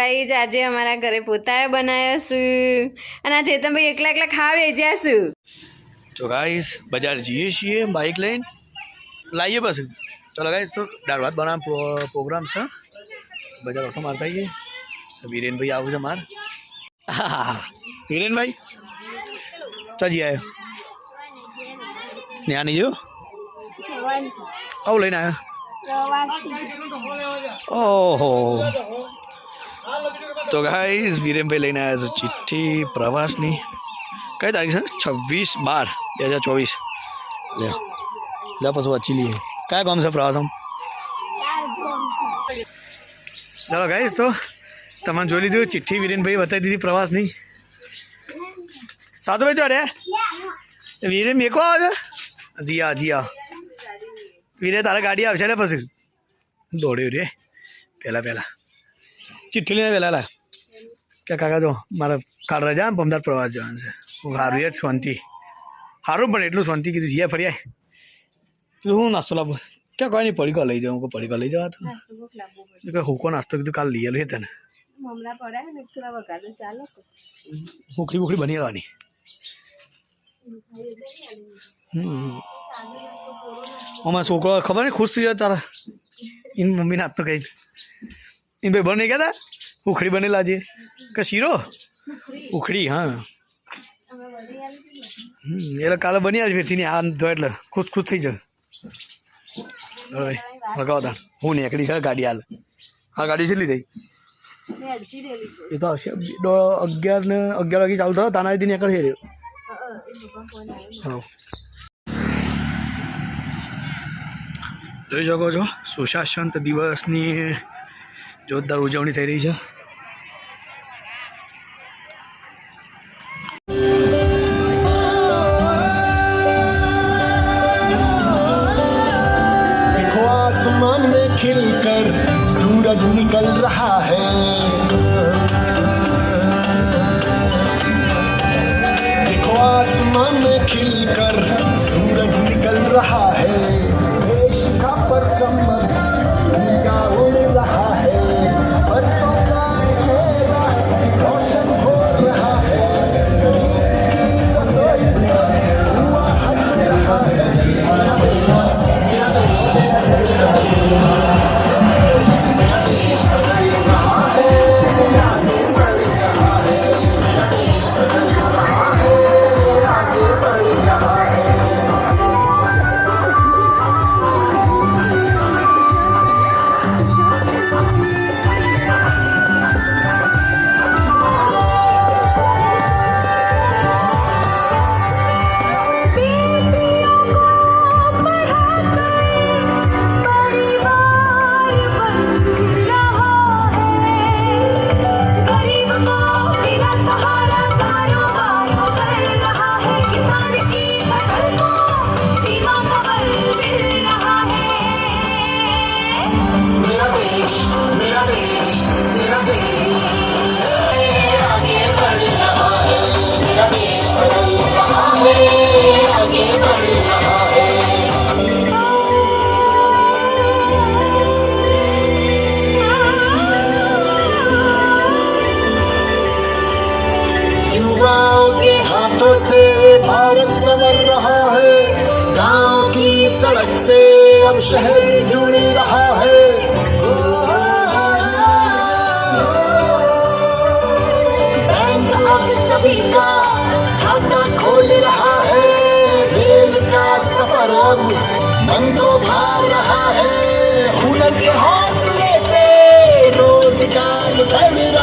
Guys આજે અમારા ઘરે પોતાએ બનાવ્યો છું અને આ ચેતનભાઈ એકલા એકલા ખાવે જ્યાશું તો ગાઈઝ બજાર જઈએ છીએ બાઇક લઈને. લાવીએ પછી. ચલો ગાઈઝ તો દાળ ભાત બનાવવાનો પ્રોગ્રામ છે. બજાર ઓટો મારતા આવીએ તો વિરેનભાઈ આવું છે માર. આહાહા. વિરેનભાઈ ચાજી જી આવ્યો ત્યાં નહીં જો આવું લઈને આવ્યો ઓહો. તો ગાઈસ વિરેનભાઈ લઈને આવ્યા છે ચિઠ્ઠી પ્રવાસની કઈ તારીખ છે છવ્વીસ બાર બે હજાર ચોવીસ લે લે પછી વાંચી લઈએ કયા ગામ છે પ્રવાસમ ચાલો ગાઈશ તો તમે જોઈ લીધું ચિઠ્ઠી વિરેનભાઈ બતાવી દીધી પ્રવાસની સાધુભાઈ ચોડે વિરેન મેકો આવે છે જીયા જીયા વીરે તારે ગાડી આવશે ને પછી દોડ્યો રે પહેલાં પહેલાં ચિઠ્ઠી લઈને પહેલાં લા કે કાકા જો મારે કાલ રજા ને પમદાર પ્રવાસ જવાનું છે. હું સારું યાર શાંતિ. સારું પણ એટલું શાંતિ કીધું જીયા ફરી આય. હું નાસ્તો લાવું ક્યાં કોઈ નહીં પડીકો લઈ જાઉં હું પડીકો લઈ જવા તો. કે હુકો નાસ્તો કીધું કાલ લઈ આવેલું તને. ભૂખડી ભૂખડી બની આવવાની હમ. છોકરો ખબર ને ખુશ થઈ જાય તારા. ઇન મમ્મીને હાથ તો કઈ ઇન ભાઈ બને ગયા હતા ઉખડી બનેલા છે. કે શીરો? ઉખડી, હા. એટલે કાલે બની છે ફેરથી આ જો એટલે ખુશ ખુશ થઈ જાય લગાવો તા હું નીકળી છે ગાડી હાલ. આ ગાડી છેલ્લી થઈ? એ તો આવશે. અગિયાર ને અગિયાર વાગે ચાલુ થયો તાના લીધી નીકળશે રહ્યો. હા જોઈ શકો છો સુશાસન દિવસની જોરદાર ઉજવણી થઈ રહી છે. शहर जुड़ रहा है। बैंक अब सभी का खाता खोल रहा है। रेल का सफ़र अब मन को भा रहा है। हुनर के हौसले से रोज़गार बढ़ रहा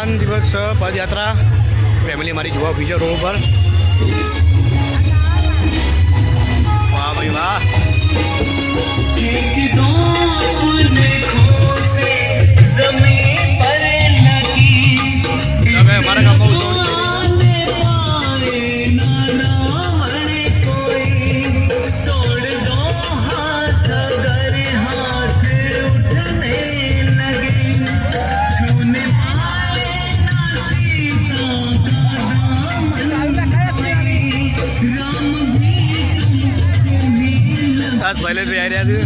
ત્રણ દિવસ પદયાત્રા. ફેમિલી મારી જોવા ઊભી છે રોડ ઉપર. વાહ ભાઈ વાહ. આ શૈલેષ આવી રહ્યા છે.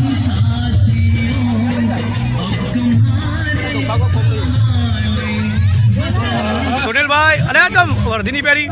સુનિલભાઈ અરે આ વર્ધીની પેરી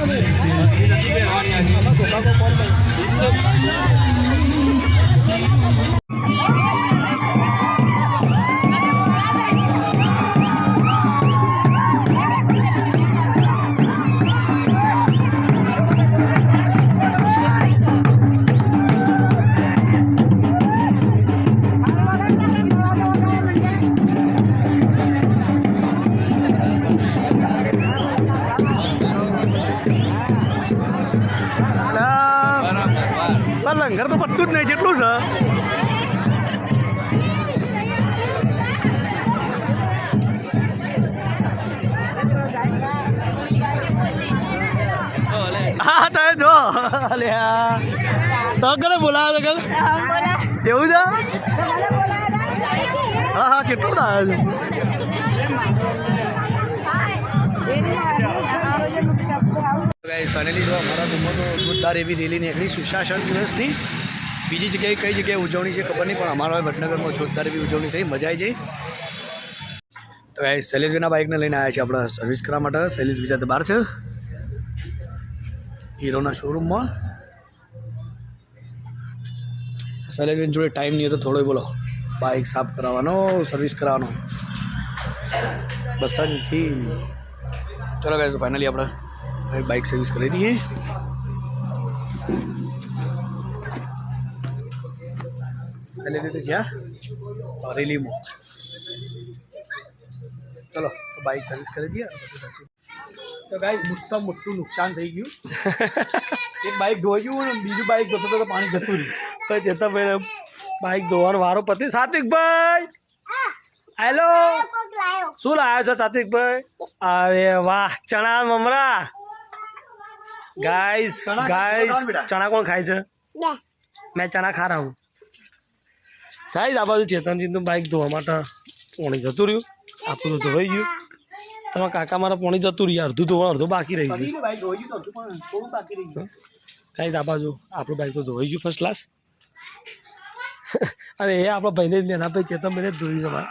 અલ્યા તો કરે બોલાવો તો એવું છે? હા હા કેટલું ના ફાઇનલી જો અમારા ગામમાં તો જોરદાર એવી રેલી નીકળી. સુશાસન દિવસની. બીજી જગ્યાએ કઈ જગ્યાએ ઉજવણી છે ખબર નહીં પણ અમારા વડનગરમાં જોરદાર એવી ઉજવણી થઈ મજા આવી જઈ તો એ શૈલેષભાઈના બાઇકને લઈને આવ્યા છે આપણે સર્વિસ કરવા માટે. શૈલેષ બીજા તો બહાર છે. હીરોના શોરૂમમાં શૈલેષભાઈ જોડે ટાઈમ નહીં હતો થોડો બોલો બાઇક સાફ કરાવવાનો સર્વિસ કરાવવાનો બસંતથી ચલો ગાઈસ ફાઇનલી આપણે હવે બાઇક સર્વિસ કરી દઈએ પહેલે રીતે જ્યાં રેલીમાં ચલો તો બાઇક સર્વિસ કરી દઈએ તો ગાઈસ મોટા મોટું નુકસાન થઈ ગયું. એક બાઇક ધોઈ ગયું અને બીજું બાઇક ધોતો તો પાણી જતું રહ્યું. તો ચેતાભાઈ બાઇક ધોવાનો વારો પતિ સાત્વિકભાઈ! હેલો શું લાવ્યો છો સાત્વિકભાઈ? અરે વાહ ચણા મમરા! ગાઈસ ગાઈસ ચણા કોણ ખાય છે? મેં. ચણા ખા રહા હું. ગાઈસ આ બાજુ ચેતનજીનું બાઇક ધોવા માટે પોણી જતું રહ્યું. આપણું તો ધોઈ ગયું. તમારા કાકા મારા પોણી જતું રહ્યું અડધું ધોવાનું અડધું બાકી રહી ગયું. કાંઈ આ બાજુ આપણું બાઈક તો ધોઈ ગયું ફર્સ્ટ ક્લાસ અને એ આપણા ભાઈને એના ભાઈ ચેતનભાઈને જ ધોયું તમારે.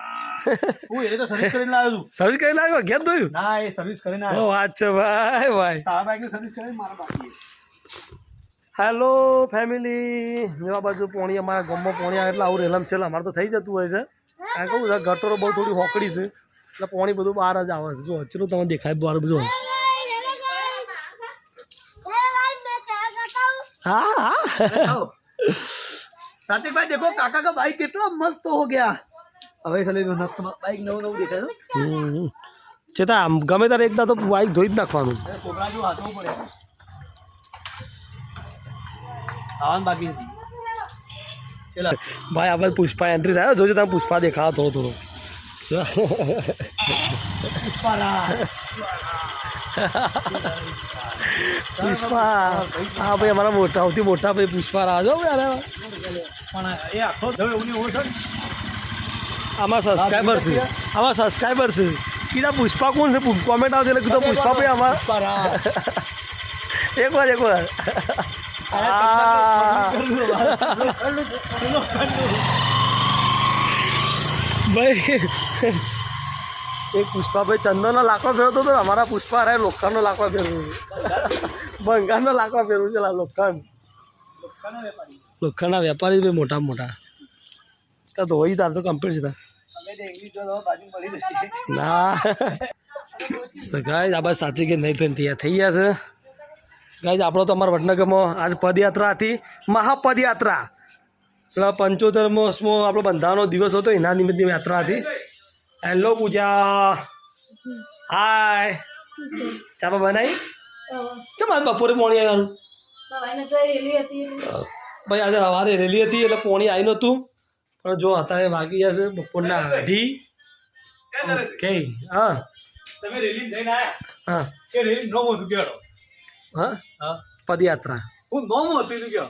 હું એ તો સર્વિસ કરીને લાવ્યો સર્વિસ કરી નાખ્યો ઘેર ધોયું? ના એ સર્વિસ કરીને આવ્યો. વાત છે ભાઈ ભાઈ. તારા બાઈકની સર્વિસ કરીને મારા બાકી હેલો ફેમિલી જેવા બાજુ પોણી અમારા ગામમાં પોણી આવે એટલે આવું રેલમ છે અમારે તો થઈ જતું હોય છે. કારણ કે ગટરો બહુ થોડી હોકડી છે. એટલે પાણી બધું બહાર જ આવે છે જો ચલો તમને દેખાય બહાર જો હા હા સાતિકભાઈ દેખો કાકા કા ભાઈ કેટલા મસ્ત હો ગયા હવે સલી મસ્ત બાઈક નવું નવું દેખાય ચેતા ગમે ત્યારે એકદા તો બાઈક ધોઈ જ નાખવાનું છોકરા જો હાથવું પડે આવવાનું બાકી હતી ભાઈ આપણે પુષ્પા એન્ટ્રી થાય જોજો તમે પુષ્પા દેખાતો થોડો પુષ્પા હા ભાઈ અમારા મોટા સૌથી મોટા ભાઈ પુષ્પા રાહ જો યાર પણ એ આખો આમાં સબસ્ક્રાઈબર છે આમાં સબસ્ક્રાઈબર છે કીધા પુષ્પા કોણ છે કોમેન્ટ આવતી એટલે કીધું પુષ્પા ભાઈ આમાં એક વાર એક વાર. ભાઈ. એક પુષ્પાભાઈ ચંદનનો લાકડો ફેરવતો હતો અમારા પુષ્પા રહે લોખંડનો લાકડો ફેરવું છે બંગાળનો લાકડો ફેરવું છે લા લોખંડ. લોખંડના વેપારી ભાઈ મોટા મોટા. તો ધોઈ તાર તો કમ્પ્લીટ છે તાર ના. ગાય આ બસ સાચી કે નહીં થઈને તૈયાર થઈ ગયા છે. ગાય આપણો તો અમારા વડનગરમાં આજ પદયાત્રા હતી મહાપદયાત્રા. એટલે પંચોતેરમો આપણો બંધારણનો દિવસ હતો એના નિમિત્તની યાત્રા હતી. હેલો પૂજા. હાય ચા બનાવી? ચમ આજ બપોરે પોણી આવ્યું ભાઈ આજે સવારે રેલી હતી એટલે પોણી આવી નહોતું. પણ જો અત્યારે વાગી જશે બપોરના અઢી. ઓકે હા. તમે રેલી જઈને હા. રેલી નોમ પદયાત્રા. હું નોમો હતું કયો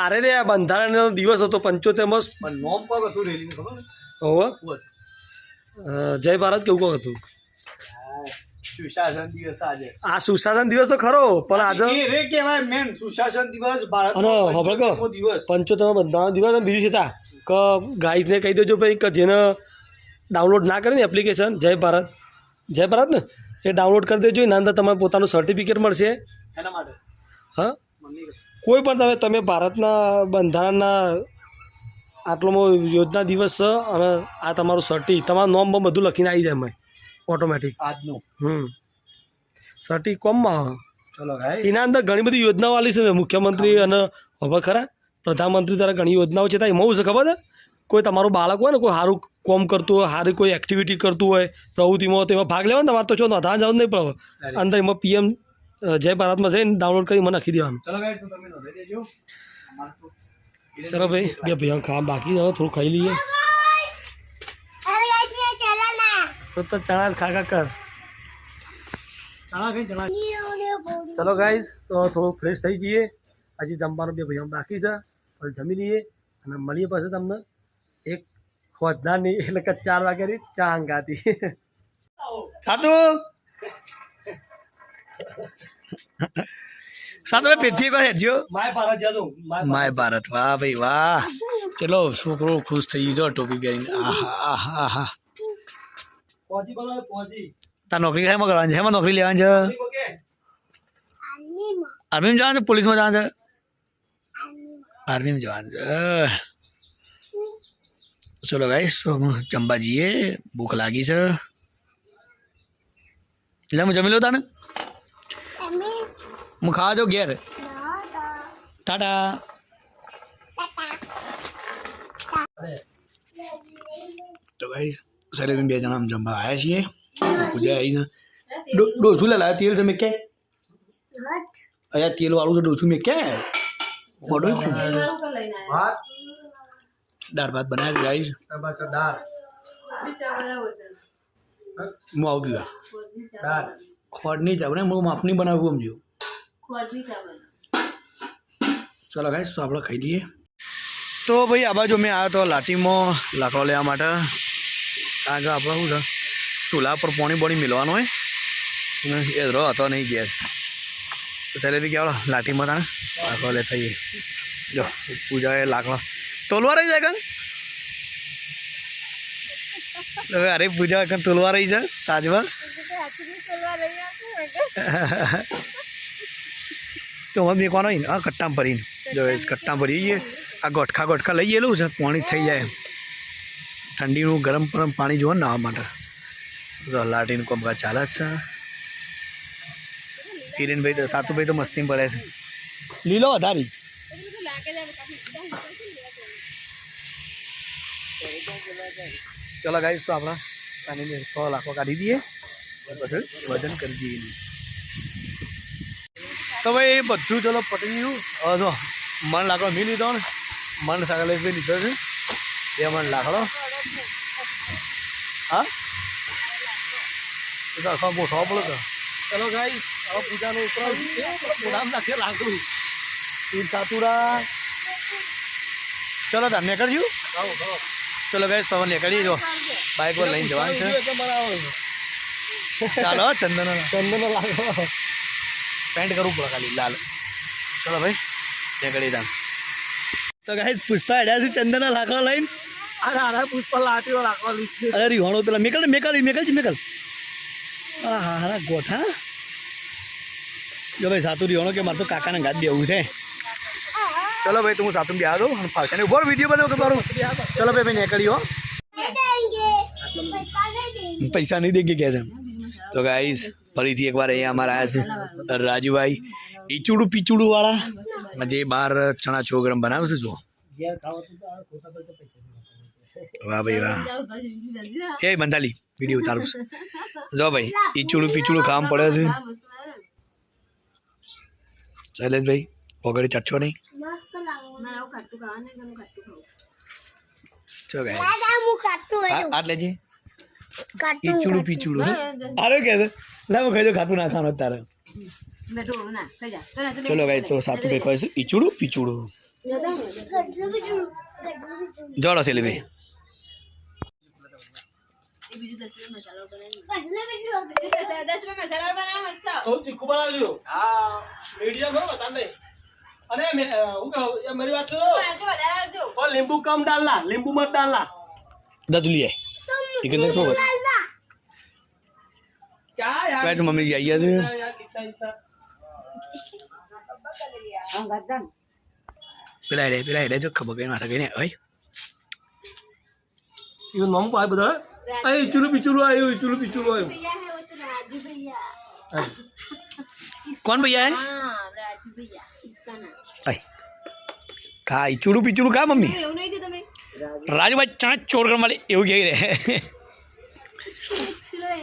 અરે રે આ બંધારણનો દિવસ હતો પંચોતેરમો નોમ પગ હતું રેલી ખબર? હોવે જય ભારત કેવું કોક હતું? સુશાસન દિવસ આજે. આ સુશાસન દિવસ તો ખરો પણ આજે એ કહેવાય મેન સુશાસન દિવસ ભારત અને ખબર કહો. દિવસ. પંચોતેરમો બંધારણ દિવસ અને બીજું છે તા. કે ગાઈઝને કહી દેજો ભાઈ કે જેને ડાઉનલોડ ના કરી ને એપ્લિકેશન જય ભારત. જય ભારત ને? એ ડાઉનલોડ કરી દેજો એના અંદર તમારે પોતાનું સર્ટિફિકેટ મળશે. એના માટે? હા? કોઈ પણ તમે તમે ભારતના બંધારણના આટલો યોજના દિવસ છે અને આ તમારું સર્ટી તમારું નોમ બધું લખીને આવી જાય અમે ઓટોમેટિક આજનું. હમ. સર્ટી કોમમાં આવે. ચલો એના અંદર ઘણી બધી યોજનાઓ આલી છે મુખ્યમંત્રી અને હવે ખરા પ્રધાનમંત્રી દ્વારા ઘણી યોજનાઓ છે ત્યાં એમાં છે ખબર છે? કોઈ તમારું બાળક હોય ને કોઈ સારું કોમ કરતું હોય સારી કોઈ એક્ટિવિટી કરતું હોય પ્રવૃત્તિમાં તો એમાં ભાગ લેવાનો તમારે તો છો નોંધવા જવું નહીં પડે અંદર એમાં પીએમ જય ભારતમાં જઈને ડાઉનલોડ કરી મને નાખી દેવાનું. ચલો ભાઈ તો તમે નોંધાઈ દેજો. અમારે તો ચલો ભાઈ બે ભાઈ ખાવા બાકી હવે થોડું ખાઈ લઈએ. તો તો ચણા ખાખા ખા ખા કર. ચણા ચલો ગાઈઝ તો થોડું ફ્રેશ થઈ જઈએ. હજી જમવાનું બે ભાઈઓ બાકી છે હવે જમી લઈએ અને મળીએ પાસે તમને એક હોદનાની એટલે કે ચાર વાગ્યાની ચા અંગાતી સાતુ સાતુ ભાઈ પેથી કોઈ હેડજો માય ભારત જાદો માય ભારત વાહ ભાઈ વાહ ચલો છોકરો ખુશ થઈ ગયો ટોપી પહેરીને આહા આહા આહા પહોંચી બનાવે પહોંચી તાર નોકરી શેમાં કરવાની છે શેમાં નોકરી લેવાની છે ઓકે આર્મીમાં જવાનું છે પોલીસમાં જવાનું છે આર્મીમાં જવાનું છે ચલો ગાઈસ જમવા જઈએ ભૂખ લાગી છે એટલે હું જમી લઉં તાને હું ખાવા જાઉં ઘેર ટાટા તો ગાઈસ સરેબેન બે જણા આમ જમવા આવ્યા છીએ પૂજા આવીને ડો- ડોસું લે લાવ્યા તેલ તમે ક્યાં અહીંયા તેલ વાળું છે ડોસું મેં ક્યાં મોડું ભાત દાળ ભાત બનાવ્યા ગાઈસ ટમાટર દાળ હું આવું ગયો દાળ ખોટ નહીં ચાવ ને હું માપની બનાવવું સમજો ચલો ગાઈશ તો આપણે ખાઈ લઈએ. તો ભાઈ આ બાજુ મેં આવ્યો તો લાટીમાં લાકડો લેવા માટે. આગળ આપણે શું છે? ચૂલા પર પોણી બોણી મિલવાનું હોય. અને એ રહો હતો નહીં ગેસ. તો સેલેરી ગયા લાઠીમાં તાણે લાકડો લેતા જઈએ જો પૂજા એ લાકડો. તોલવા રહી જાય કંઈ હવે અરે પૂજા કંઈ તોલવા રહી છે તાજમાં તો અમે મેકવાનો હોય ને, આ કટ્ટામાં ભરીને. જો કટ્ટામાં કટ્ટા ભરી જઈએ, આ ગોઠખા ગોઠખા લઈ ગયેલું છે, પાણી થઈ જાય ઠંડીનું ગરમ ગરમ પાણી ને નાવા માટે. તો લાટીનું કોમકા ચાલે છે. કિરીનભાઈ તો, સાતુભાઈ તો મસ્તી પડે છે. લીલો વધારી. ચલો ગાઈશ તો આપણા પાણીને સો કાઢી દઈએ. વજન કરી દઈએ. તો ભાઈ બધું ચલો પટી ગયું. હવે જો મન લાકડો મી લીધો ને મન સાગર લીધો છે બે મન લાકડો. હા? તો આખા ગોઠવા પડે તો. ચલો ગાઈ હવે પૂજાનું ઉપરાવું મોઢામાં નાખે લાકડું. તીર સાતુડા ચલો તાર નીકળજો. ચલો ગાઈસ તમે નીકળી જો. બાઇક પર લઈને જવાનું છે. ચાલો ચંદન ચંદન લાકડો. પેન્ટ કરવું પડે ખાલી લાલ ચલો ભાઈ નીકળી તા તો ગાઈસ પુષ્પા હેડ્યા છે ચંદનના લાકડા લઈને અરે અરે પુષ્પ લાટીઓ રાખવા લીધી અરે રીહોણો પેલા મેકલ ને મેકલ મેકલ છે મેકલ હા હા હા ગોઠા જો ભાઈ સાતું રીહોણો કે મારે તો કાકાના ગાદ બેવું છે ચલો ભાઈ તો હું સાતું બી દઉં અને ફાવશે ને ઊભો વીડિયો બનાવો કે મારું ચલો ભાઈ ભાઈ નીકળી હો પૈસા નહીં દેગે કે છે તો ગાઈસ ફરીથી એકવાર અહીંયા અમારા આવ્યા છે. રાજુભાઈ ઈચુડું પીચુડું વાળા. અને જે બહાર ચણા ચોગરમ બનાવે છે જો વાહ ભાઈ વાહ. એ બંધાલી વીડિયો ઉતારું છું. જો ભાઈ ઈચુડું પીચુડું કામ પડે છે. શૈલેષભાઈ વગેરે ચટશો નહીં? મારે આવું ખાટું ખાવાનું નહીં, તમે ખાટું ખાઓ. ચો ગાય આટ લેજે. ઈચુડું પીચુડું આરે કે લાવો ખાઈ ખાટું ના ખાવાનું તારે. ચાલ, ગાય તો સાતું ભાઈ છે ઈચુડું પીચુડું. જોડો છે ભાઈ. લીંબુ કમ રૂપિયા લીંબુ મત બીજું દસ- इकडे सोबत काय मम्मी जाई आज पिलाय रे पिलाय रे जो खबर काही माझा काही नाही अय इवन मम काय बदा अय चुलू पिचुलू आयो चुलू पिचुलू आयो राजू भैया कौन भैया है राजू भैया इसका नाम काय चुलू पिचुलू का मम्मी મમ્મી એવું નહીં થયું તમે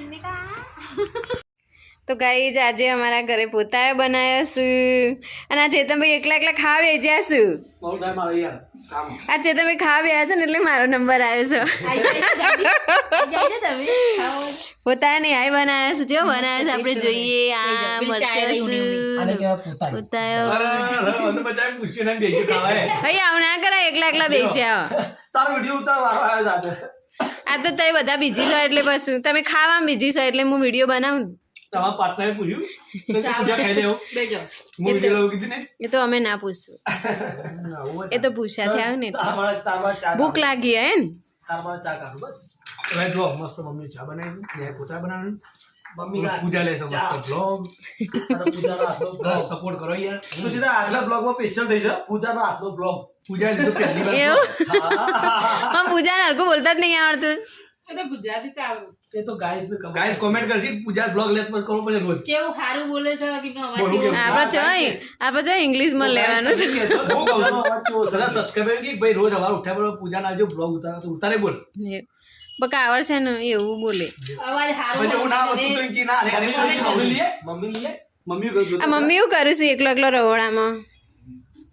રાજુભાઈ ચણા ચોર કરવા તો ગાઈજ આજે અમારા ઘરે પોતાએ બનાવ્યા છું અને આ ચેતનભાઈ એકલા એકલા ખાવા વેચ્યા છું આ ચેતનભાઈ ખાવા વ્યા છે ને એટલે મારો નંબર આવ્યો છે. પોતાએ નહીં આઈ બનાવ્યા છે જો બનાવ્યા છે આપણે જોઈએ આ મરચાં ભાઈ આવું ના કરા એકલા એકલા બેચ્યા આ તો તમે બધા બીજી છો એટલે બસ. તમે ખાવા બીજી છો એટલે હું વીડિયો બનાવું તમારા પાર્ટનરે પૂછ્યું તો પૂજા ખાઈ લેવો. હું વિડિયો લઉં કીધું ને? એ તો અમે ના પૂછશું. એ તો પૂછ્યા થયા ને ભૂખ લાગી હે ને? તારા ચા કાઢું બસ. હવે જો મસ્ત મમ્મી ચા બનાવી મેં પોતા બનાવી મમ્મી પૂજા લેશે મસ્ત બ્લોગ પૂજાનો આટલો બ્લોગ સપોર્ટ કરો યાર. તું સીધા આગલા બ્લોગમાં સ્પેશિયલ થઈ જા પૂજાનો આટલો બ્લોગ પૂજા લીધું પહેલી વાર. હા પૂજા હરકું બોલતા જ નહીં આવડતું. એ તો ગાઈસ ને ગાઈસ કોમેન્ટ કરશી પૂજા બ્લોગ લેત પર કરવો પડે રોજ. કેવું સારું બોલે છે કે નો અવાજ બોલું કેવું? આપણે જો આપણે જો ઇંગ્લિશમાં લેવાનું છે. હું કહું છું. બધા સબસ્ક્રાઇબર કે ભાઈ રોજ સવાર ઉઠ્યા બરોબર પૂજા ના જો બ્લોગ ઉતારો તો ઉતારે બોલ. બકા આવડશે ને એવું બોલે. અવાજ સારું હું ના બોલે તો કે ના અરે અરે મમ્મી લીએ મમ્મી લીએ મમ્મી આ મમ્મી એવું કરું છું એકલો એકલો રવડામાં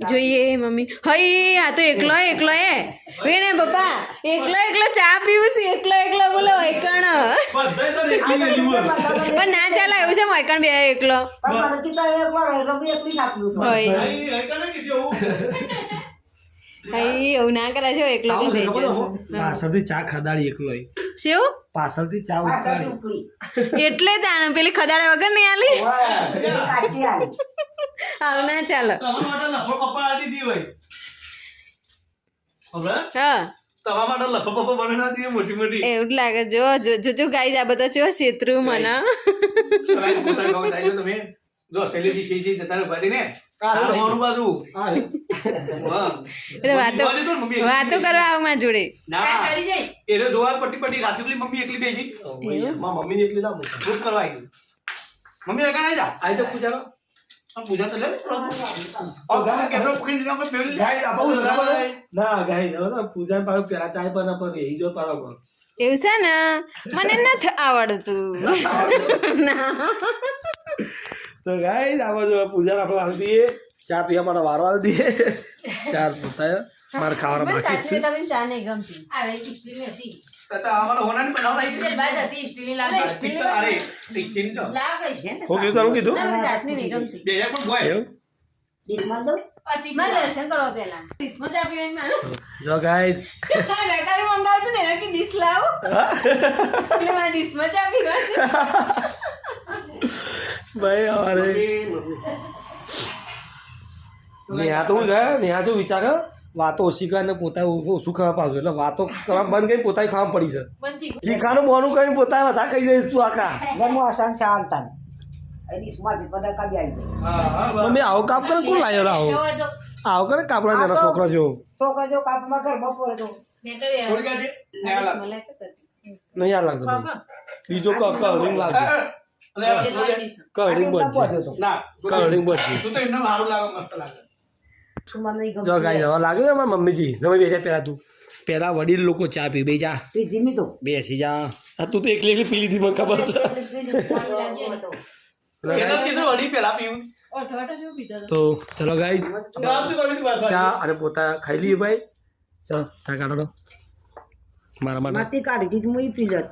જોઈએ મમ્મી. હઈ આ તો એકલો એકલો એ. વેણે પપ્પા એકલો એકલો ચા પીવું છું. એકલો એકલો બોલો બોલ પણ ના ચાલે એવું છે વૈકણ બે એકલો. એવું ના કરે છે એકલો એકલો પાછળથી ચા ખદાડી એકલો શું? પાછળથી ચા ઉતારી એટલે તાણ પેલી ખદાડા વગર નહીં આલી. આવું ના ચાલો. તમારા માટે લફો પપ્પા આલતી દી ભાઈ. હવે હા. તમારા માટે લફો પપ્પા બનાવી દી મોટી મોટી. એવું લાગે. જો જો જો જો આ બધા જો શેત્રુ મને. ભાઈ મોટા ગામ જાય તમે. જો સેલેજી છે છે જતા રહો ને આ તમારું બાજુ. વાતો કરવા આવમાં જોડે. ના. કરી જાય. એને જોવા પટ્ટી પટી રાતે પેલી મમ્મી એકલી બેસી. મમ્મી એકલી લાવ. ભૂખ કરવા આવી મમ્મી આવી જા. આઈ તો આ પૂજા તો લે ના ગાય હવે પૂજા પાછું પેલા ચાય પર પર એ જો પાછો પર એવું છે ને? મને નથી આવડતું. તો ગાય આ બાજુ પૂજા આપણે હાલ દઈએ. ચા પીવા મારા વારો હાલ દઈએ. ચાર પૂછાય મારે ખાવાનું બાકી છે. છે ચા નહીં ગમતી. અરે રહી સ્ટીલની હતી. તતા આમાં હોનાની બનાવતા હતી સ્ટીલની લાવ દે. ઠીક તો અરે છે ને તો લાવ કઈ હું કીધું તારું કીધું? જાતની નહીં ગમતી. બે એક પણ ગોય ગાય નેહા તો હું છે નેહા તો વિચાર વાતો ઓછી કરે ને પોતા ઓછું ખાવા પાડું એટલે વાતો કરવા બંધ કરીને પોતાએ ખાવા પડી છે. ચીખાનું બોનું કરીને પોતાએ બધા ખાઈ જાય તું આખા. મમ્મી આવો કાપ કરે કોણ લાવ્યો આવો? આવો કરે કાપડા જરા છોકરો જો છોકરો જો કાપમાં કર મલાઈ તો. નહીં આ લાગતો. બીજો લાગે. દઈશું. કવરિંગ બચશે ના કવરિંગ બચશે તું તો એમને સારું લાગે મસ્ત લાગે. જો ગાય હવે લાગે છે મારા મમ્મીજી. તમે બેસે પહેલાં તું. પહેલાં વડીલ લોકો ચા પી બે જા. બેસી જા. આ તું તો એકલી એકલી પી લીધી મને ખબર છે. તો. ચલો ગાઈ ચા અને પોતા ખાઈ લઈએ ભાઈ. ચલો ચા કાઢો મારા માટે. કાઢી દીધી હું પી લેત